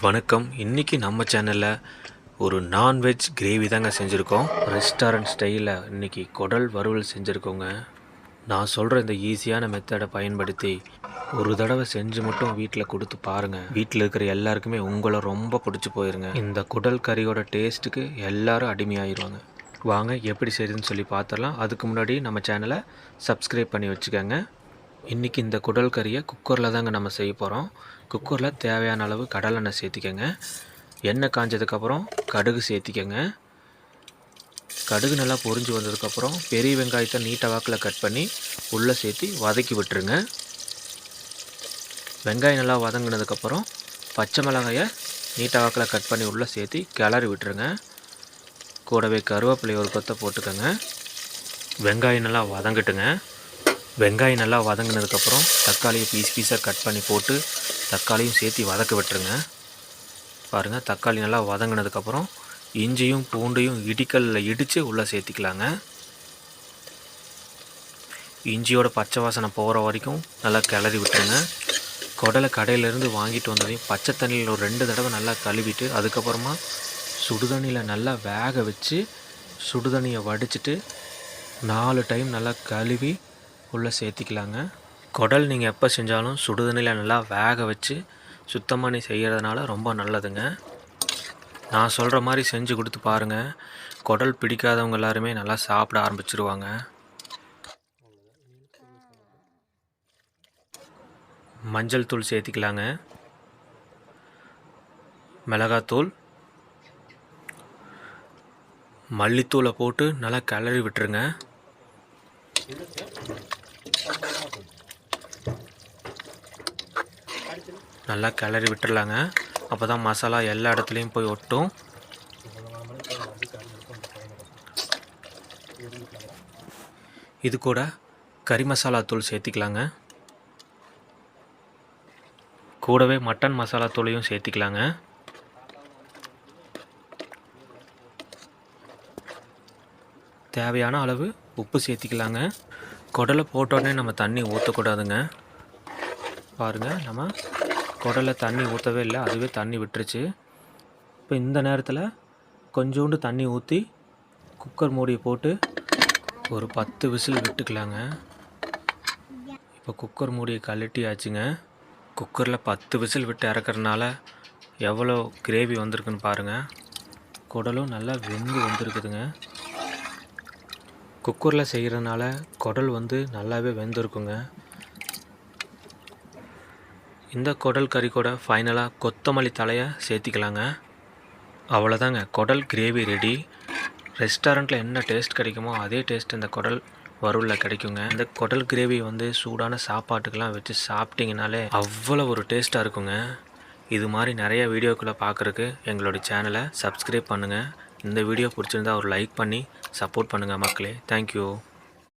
வணக்கம். இன்றைக்கி நம்ம சேனலில் ஒரு நான்வெஜ் கிரேவி தாங்க செஞ்சுருக்கோம். ரெஸ்டாரண்ட் ஸ்டைலில் இன்றைக்கி குடல் வறுவல் செஞ்சுருக்கோங்க. நான் சொல்கிற இந்த ஈஸியான மெத்தடை பயன்படுத்தி ஒரு தடவை செஞ்சு மட்டும் வீட்டில் கொடுத்து பாருங்கள் வீட்டில் இருக்கிற எல்லாருக்குமே உங்களை ரொம்ப பிடிச்சி போயிருங்க. இந்த குடல் கறியோட டேஸ்ட்டுக்கு எல்லோரும் அடிமையாயிருவாங்க. வாங்க எப்படி செய்யுதுன்னு சொல்லி பார்த்துடலாம். அதுக்கு முன்னாடி நம்ம சேனலை சப்ஸ்கிரைப் பண்ணி வச்சுக்கோங்க. இன்றைக்கி இந்த குடல் கறியை குக்கரில் தாங்க நம்ம செய்ய போகிறோம் குக்கரில் தேவையான அளவு கடலெண்ணெய் சேர்த்திக்கங்க. எண்ணெய் காஞ்சதுக்கப்புறம் கடுகு சேர்த்திக்கங்க. கடுகு நல்லா பொறிஞ்சு வந்ததுக்கப்புறம் பெரிய வெங்காயத்தை நீட்ட வாக்கில் கட் பண்ணி உள்ளே சேர்த்தி வதக்கி விட்டுருங்க. வெங்காயம் நல்லா வதங்கினதுக்கப்புறம் பச்சை மிளகாயை நீட்ட வாக்கில் கட் பண்ணி உள்ளே சேர்த்தி கிளறி விட்டுருங்க. கூடவே கருவேப்பிலை ஒரு கொத்தை போட்டுக்கோங்க. வெங்காயம் நல்லா வதங்கட்டுங்க. வெங்காயம் நல்லா வதங்கினதுக்கப்புறம் தக்காளியை பீஸ் பீஸாக கட் பண்ணி போட்டு தக்காளியும் சேர்த்து வதக்க விட்டுருங்க. பாருங்கள் தக்காளி நல்லா வதங்கினதுக்கப்புறம் இஞ்சியும் பூண்டையும் இடிக்கல்லில் இடித்து உள்ளே சேர்த்திக்கலாங்க. இஞ்சியோட பச்சை வாசனை போகிற வரைக்கும் நல்லா கிளறி விட்டுருங்க. குடலை கடையிலேருந்து வாங்கிட்டு வந்ததையும் பச்சை தண்ணியில் ஒரு ரெண்டு தடவை நல்லா கழுவிட்டு அதுக்கப்புறமா சுடுதண்ணியில் நல்லா வேக வச்சு சுடுதண்ணியை வடிச்சிட்டு நாலு டைம் நல்லா கழுவி உள்ளே சேர்த்திக்கலாங்க. குடல் நீங்கள் எப்போ செஞ்சாலும் சுடுதண்ணியில் நல்லா வேக வச்சு சுத்தம் பண்ணி செய்கிறதுனால ரொம்ப நல்லதுங்க. நான் சொல்கிற மாதிரி செஞ்சு கொடுத்து பாருங்கள் குடல் பிடிக்காதவங்க எல்லாருமே நல்லா சாப்பிட ஆரம்பிச்சிருவாங்க. மஞ்சள் தூள் சேர்த்திக்கலாங்க. மிளகாத்தூள் மல்லித்தூளை போட்டு நல்லா கிளறி விட்டுருங்க. நல்லா கிளறி விட்டுறலாங்க அப்போ தான் மசாலா எல்லா இடத்துலையும் போய் ஒட்டும். இது கூட கறி மசாலா தூள் சேர்த்திக்கலாங்க. கூடவே மட்டன் மசாலா தூளையும் சேர்த்திக்கலாங்க. தேவையான அளவு உப்பு சேர்த்திக்கலாங்க. குடலை போட்டோடனே நம்ம தண்ணி ஊற்றக்கூடாதுங்க பாருங்கள் நம்ம குடலை தண்ணி ஊற்றவே இல்லை அதுவே தண்ணி விட்டுருச்சு. இப்போ இந்த நேரத்தில் கொஞ்சோண்டு தண்ணி ஊற்றி குக்கர் மூடியை போட்டு ஒரு பத்து விசில் விட்டுக்கலாங்க. இப்போ குக்கர் மூடியை கழட்டியாச்சுங்க. குக்கரில் பத்து விசில் விட்டு இறக்குறதுனால எவ்வளோ கிரேவி வந்திருக்குன்னு பாருங்கள் குடலும் நல்லா வெந்து வந்திருக்குதுங்க. குக்கரில் செய்கிறதுனால குடல் வந்து நல்லாவே வெந்திருக்குங்க. இந்த குடல் கறி கூட ஃபைனலாக கொத்தமல்லி தலையை சேர்த்திக்கலாங்க. அவ்வளோதாங்க குடல் கிரேவி ரெடி ரெஸ்டாரண்ட்டில் என்ன டேஸ்ட் கிடைக்குமோ அதே டேஸ்ட் இந்த குடல் வறுவலில் கிடைக்குங்க. இந்த குடல் கிரேவி வந்து சூடான சாப்பாட்டுக்கெல்லாம் வச்சு சாப்பிட்டிங்கனாலே அவ்வளோ ஒரு டேஸ்ட்டாக இருக்குங்க. இது மாதிரி நிறைய வீடியோக்களை பார்க்குறக்கு எங்களுடைய சேனலை சப்ஸ்கிரைப் பண்ணுங்கள் இந்த வீடியோ பிடிச்சிருந்தா ஒரு லைக் பண்ணி சப்போர்ட் பண்ணுங்கள் மக்களே. தேங்க்யூ